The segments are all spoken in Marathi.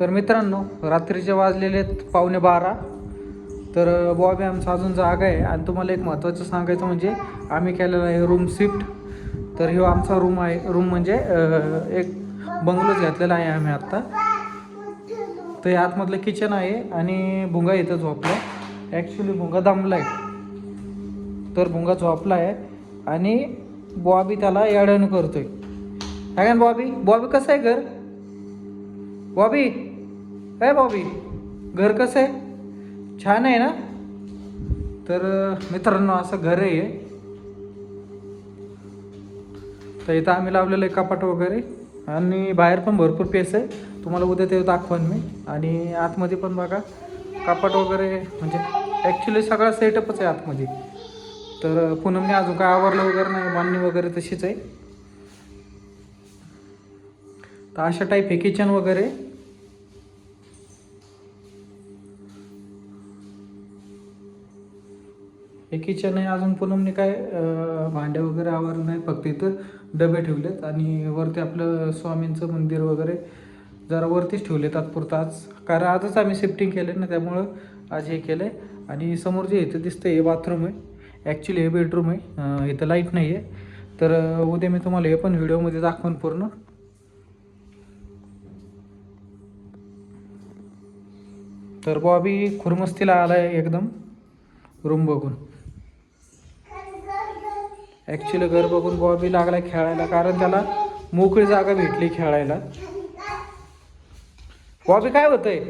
तर मित्रांनो रात्रीचे वाजलेले आहेत पावणे बारा. तर बॉबी आमचा अजून जागा आहे. आणि तुम्हाला एक महत्त्वाचं सांगायचं म्हणजे आम्ही केलेला आहे रूम शिफ्ट. तर ह्यो आमचा रूम आहे. रूम म्हणजे एक बंगलोच घेतलेला आहे आम्ही आत्ता. तर हे आतमधलं किचन आहे आणि भुंगा इथं झोपला ॲक्च्युली भुंगा दमला आहे तर भुंगा झोपला आहे आणि बॉबी त्याला येड्यानं करतोय. आहे का बॉबी? बॉबी कसं आहे घर? बॉबी? काय बॉबी घर कसं आहे? छान आहे ना? तर मित्रांनो असं घर आहे तर इथं आम्ही लावलेलं आहे कपाट वगैरे. आणि बाहेर पण भरपूर पेस आहे. तुम्हाला उद्या ते दाखवन मी. आणि आतमध्ये पण बघा कपाट वगैरे म्हणजे ॲक्च्युली सगळा सेटअपच आहे आतमध्ये. तर पूनमने अजून काय आवरलं वगैरे नाही मांडणी वगैरे तशीच आहे. तर अशा टाईप हे किचन वगैरे. हे किचन आहे अजून पूनमने काय भांड्या वगैरे आवरलं नाही फक्त इथं डबे ठेवलेत आणि वरती आपलं स्वामींचं मंदिर वगैरे जरा वरतीच ठेवले तात्पुरतं आज. कारण आजच आम्ही शिफ्टिंग केले ना त्यामुळं आज हे केलं आहे आणि समोर जे इथं दिसतं हे बाथरूम आहे. ॲक्च्युली हे बेडरूम आहे. इथं लाइट नाही आहे तर उद्या मी तुम्हाला हे पण व्हिडिओमध्ये दाखवून पूर्ण. तर बॉबी खुरमस्तीला आला आहे एकदम. रूम बघून. ॲक्च्युली घर बघून बॉबी लागला खेळायला कारण त्याला मोकळी जागा भेटली खेळायला. बॉबी काय होतंय?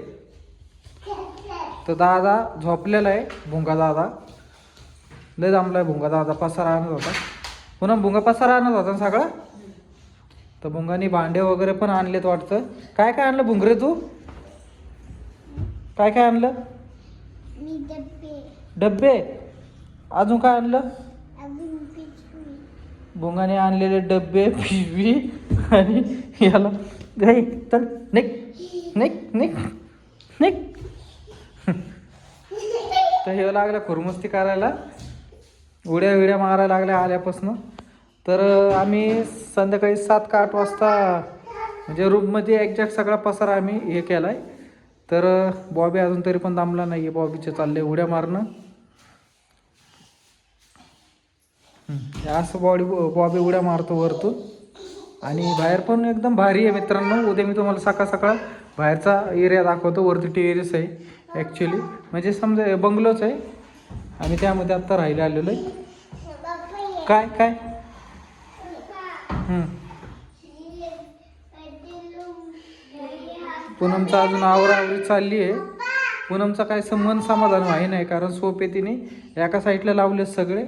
तर दादा झोपलेला आहे भुंगा दादा. लय जमलाय भुंगा दादा पसारा आणत होता. पुन्हा भुंगा पसारा आणत होता ना सगळा? तर भुंगाने भांडे वगैरे पण आणलेत वाटतं. काय काय आणलं भुंगरे तू? काय काय आणलं? डब्बे? अजून काय आणलं? भुंगाने आणलेले डब्बे पिशवी आणि याला गाई तर निक निक निक निक तर हे लागलं खुरमस्ती करायला. उड्या विड्या मारायला लागल्या आल्यापासनं. तर आम्ही संध्याकाळी सात का आठ वाजता म्हणजे रूममध्ये एक्झॅक्ट सगळा पसारा आम्ही हे केला आहे तर बॉबी अजून तरी पण थांबला नाही आहे बॉबीचे चालले उड्या मारणं. असं बॉडी बॉबी उड्या मारतो वरतून. आणि बाहेर पण एकदम भारी आहे मित्रांनो. उद्या मी तुम्हाला सकाळ सकाळ बाहेरचा एरिया दाखवतो. वरती टेरेस आहे ॲक्च्युली म्हणजे समजा बंगलोच आहे. आम्ही त्यामध्ये आत्ता राहिले आलेलो आहे. काय काय? हम्म. पूनमचं अजून आवरावरी चालली आहे. पूनमचा काय मन समाधान व्हाय नाही कारण सोपे तिने एका साईडला लावले सगळे.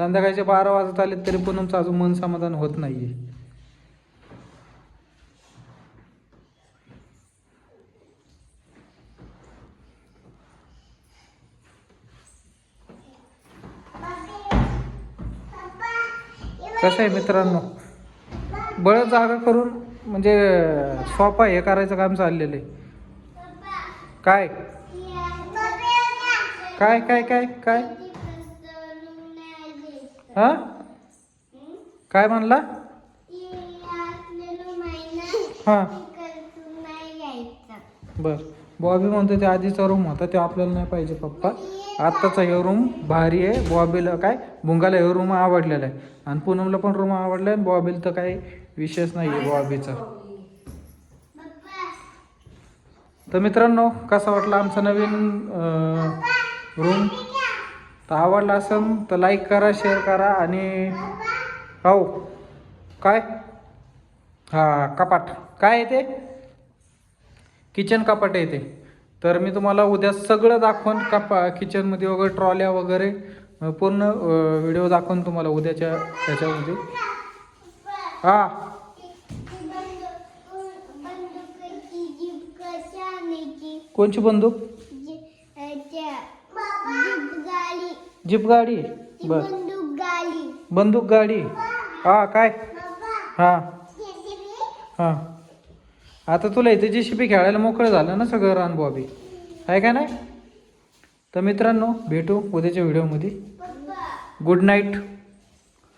संध्याकाळचे बारा वाजत आले तरी पूनमचं अजून मन समाधान होत नाहीये. कसं आहे मित्रांनो? बळ जागा करून म्हणजे सोपा हे करायचं काम चाललेलं आहे. काय? काय काय काय काय? हा? काय म्हणला? हा. बर. बॉबी म्हणतो ते आधीचा रूम होता ते आपल्याला नाही पाहिजे पप्पा. आत्ताचा हे रूम भारी आहे. बॉबीला काय? भुंगाला हे रूम आवडलेला आहे. आणि पूनमला पण रूम आवडला आहे बॉबीला तर काही विशेष नाही आहे बॉबीचा. तर मित्रांनो कसा वाटला आमचा नवीन रूम तर आवडला असेल तर लाईक करा शेअर करा आणि हो काय हा कपाट काय आहे ते किचन कपाट आहे ते तर मी तुम्हाला उद्या सगळं दाखवून कपा किचनमध्ये वगैरे ट्रॉल्या वगैरे पूर्ण व्हिडिओ दाखवून तुम्हाला उद्याच्या त्याच्यामध्ये हा कोणची बंदूक जीप गाडी? बर. बंदूक गाडी. हा काय? हा. हा आता तुला इथे जी शिपी खेळायला मोकळं झालं ना सगळं रान बॉबी? आहे का नाही? तर मित्रांनो भेटू उद्याच्या व्हिडिओमध्ये गुड नाईट